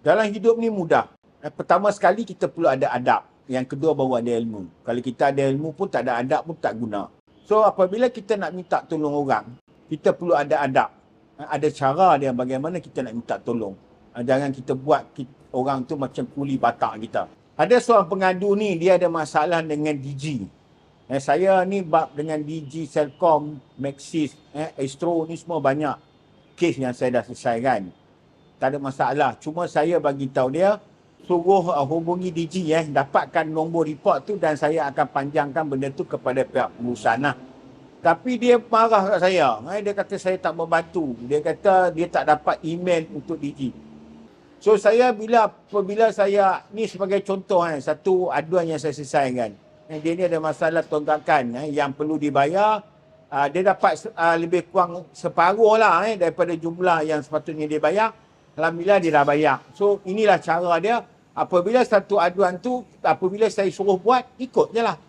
Dalam hidup ni mudah. Eh, Pertama sekali kita perlu ada adab. Yang kedua baru ada ilmu. Kalau kita ada ilmu pun tak ada adab pun tak guna. So apabila kita nak minta tolong orang, kita perlu ada adab. Eh, Ada cara dia bagaimana kita nak minta tolong. Eh, Jangan kita buat orang tu macam kuli batak kita. Ada seorang pengadu ni dia ada masalah dengan DG. Eh, saya ni bab dengan DG, Celcom, Maxis, eh, Astro ni semua banyak kes yang saya dah selesaikan. Tak ada masalah. Cuma saya bagi tahu dia suruh uh, hubungi DG eh dapatkan nombor report tu dan saya akan panjangkan benda tu kepada pihak perusahaan lah. Tapi dia marah kat saya. Eh, dia kata saya tak membantu. Dia kata dia tak dapat email untuk DG. So saya bila apabila saya ni sebagai contoh eh satu aduan yang saya selesaikan. Eh, dia ni ada masalah tonggakan eh, yang perlu dibayar. Uh, dia dapat uh, lebih kurang separuh lah eh, daripada jumlah yang sepatutnya dia bayar. Alhamdulillah dia dah bayar. So inilah cara dia. Apabila satu aduan tu, apabila saya suruh buat, ikut je lah.